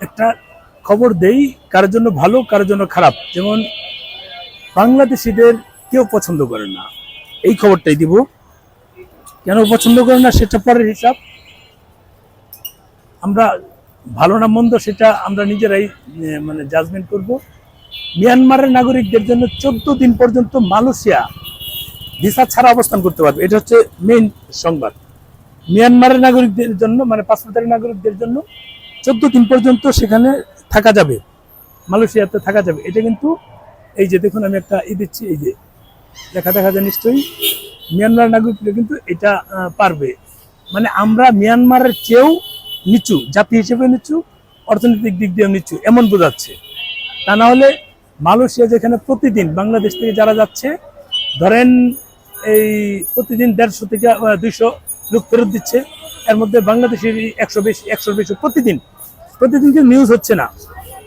একটা খবর দেই কারোর জন্য ভালো কারোর জন্য খারাপ। যেমন বাংলাদেশিদের কেউ পছন্দ করে না। এই খবরটাই দিব। কেন পছন্দ করে না, সেটা পরের হিসাব। আমরা ভালো না মন্দ, সেটা আমরা নিজেরাই মানে জাজমেন্ট করব। মিয়ানমারের নাগরিকদের জন্য চোদ্দ দিন পর্যন্ত মালয়েশিয়া ভিসা ছাড়া অবস্থান করতে পারবে। এটা হচ্ছে মেইন সংবাদ। মিয়ানমারের নাগরিকদের জন্য মানে পাসপোর্টের নাগরিকদের জন্য চোদ্দ দিন পর্যন্ত সেখানে থাকা যাবে। মালয়েশিয়াতে থাকা যাবে। এটা কিন্তু এই যে দেখুন, আমি একটা ই দিচ্ছি, এই যে দেখা দেখা যায় নিশ্চয়ই মিয়ানমার নাগরিকরা কিন্তু এটা পারবে। মানে আমরা মিয়ানমারের চেয়েও নিচু, জাতি হিসেবে নিচু, অর্থনৈতিক দিক দিয়ে নিচু, এমন বোঝাচ্ছে। তা না হলে মালয়েশিয়া যেখানে প্রতিদিন বাংলাদেশ থেকে যারা যাচ্ছে, ধরেন এই প্রতিদিন দেড়শো থেকে দুইশো লোক ফেরত দিচ্ছে এর মধ্যে বাংলাদেশের একশো বেশি, একশোর বেশি প্রতিদিন প্রতিদিন কিন্তু নিউজ হচ্ছে না।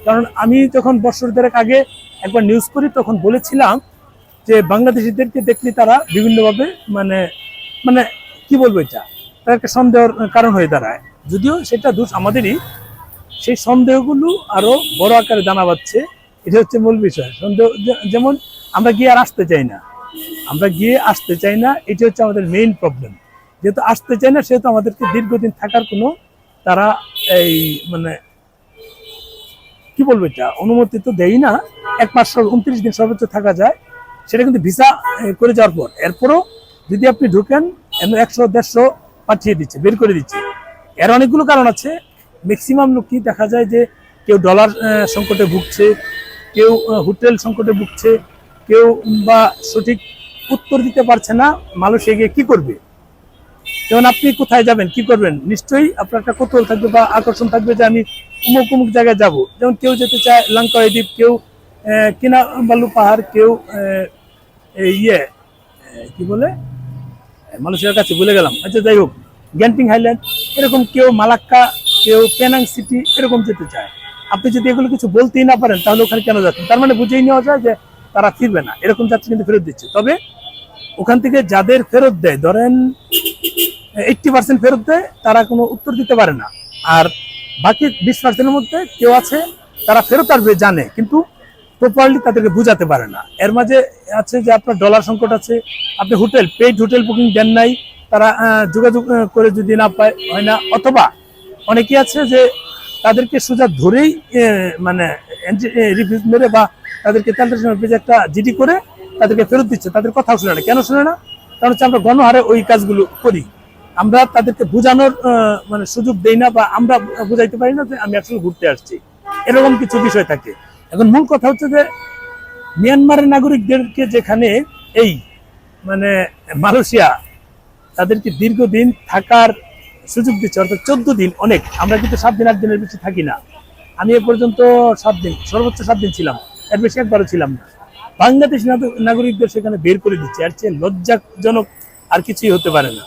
কারণ আমি যখন বছর দেড়েক আগে একবার নিউজ করি, তখন বলেছিলাম যে বাংলাদেশিদেরকে দেখলে তারা বিভিন্নভাবে মানে মানে কি বলব এটা? একটা সন্দেহের কারণ হয়ে দাঁড়ায়। যদিও সেটা দোষ আমাদেরই, সেই সন্দেহগুলো আরও বড় আকারে জানা বাচ্ছে এটা হচ্ছে মূল বিষয়। সন্দেহ যেমন আমরা গিয়ে আর আসতে চাই না। আমরা গিয়ে আসতে চাই না এটা হচ্ছে আমাদের মেইন প্রবলেম যেহেতু আসতে চায় না, সেহেতু আমাদেরকে দীর্ঘদিন থাকার কোনো তারা এই মানে কি বলব এটা, অনুমতি তো দেয় না। এক মাস উনত্রিশ দিন সর্বোচ্চ থাকা যায়। সেটা কিন্তু ভিসা করে যাওয়ার পর। এরপরও যদি আপনি ঢুকেন একশো, দেড়শো পাঠিয়ে দিচ্ছে, বের করে দিচ্ছে। এর অনেকগুলো কারণ আছে। ম্যাক্সিমাম লোকই দেখা যায় যে কেউ ডলার সংকটে ভুগছে, কেউ হোটেল সংকটে ভুগছে, কেউ বা সঠিক উত্তর দিতে পারছে না মানুষ এগিয়ে কি করবে? যেমন আপনি কোথায় যাবেন? কি করবেন? নিশ্চয়ই আপনার একটা কৌতূহল থাকবে বা আকর্ষণ থাকবে যে আমি অমুক অমুক জায়গায় যাব। যেমন কেউ যেতে চায় লাঙ্কাই দ্বীপ, কেউ কিনা বালু পাহাড়, কেউ ইয়ে কি বলে? মালয়েশিয়ার কাছে ভুলে গেলাম। আচ্ছা যাই হোক, গ্যান্টিং হাইল্যান্ড, এরকম কেউ মালাক্কা, কেউ পেনাং সিটি, এরকম যেতে চায়। আপনি যদি এগুলো কিছু বলতেই না পারেন, তাহলে ওখানে কেন যাচ্ছেন? তার মানে বুঝেই নেওয়া যায় যে তারা ফিরবে না। এরকম যাত্রী কিন্তু ফেরত দিচ্ছে। তবে ওখান থেকে যাদের ফেরত দেয়, ধরেন এইটটি পার্সেন্ট ফেরত দেয়, তারা কোনো উত্তর দিতে পারে না। আর বাকি বিশ পার্সেন্টের মধ্যে কেউ আছে, তারা ফেরত আসবে জানে, কিন্তু প্রপারলি তাদেরকে বুঝাতে পারে না। এর মাঝে আছে যে আপনার ডলার সংকট আছে, আপনি হোটেল পেইড হোটেল বুকিং দেন নাই, তারা যোগাযোগ করে যদি না পায়, হয় না। অথবা অনেকে আছে যে তাদেরকে সোজা ধরেই মানে রিভিউজ মেরে বা তাদেরকে পেজে একটা জিডি করে তাদেরকে ফেরত দিচ্ছে। তাদের কথাও শুনে না। কেন শুনে না? কারণ হচ্ছে আমরা গণহারে ওই কাজগুলো করি। আমরা তাদেরকে বোঝানোর মানে সুযোগ দেই না বা আমরা বুঝাইতে পারি না যে আমি আসলে ঘুরতে আসছি। এরকম কিছু বিষয় থাকে। এখন মূল কথা হচ্ছে যে মিয়ানমারের নাগরিকদেরকে যেখানে এই মানে মালয়েশিয়া, তাদেরকে দীর্ঘদিন থাকার সুযোগ দিচ্ছে, অর্থাৎ চোদ্দ দিন অনেক। আমরা কিন্তু সাত দিন, আট দিনের বেশি থাকি না। আমি এ পর্যন্ত সাত দিন, সর্বোচ্চ সাত দিন ছিলাম। এর বেশি একবারও ছিলাম না। বাংলাদেশ নাগরিকদের সেখানে বের করে দিচ্ছে। আর চেয়ে লজ্জাজনক আর কিছুই হতে পারে না।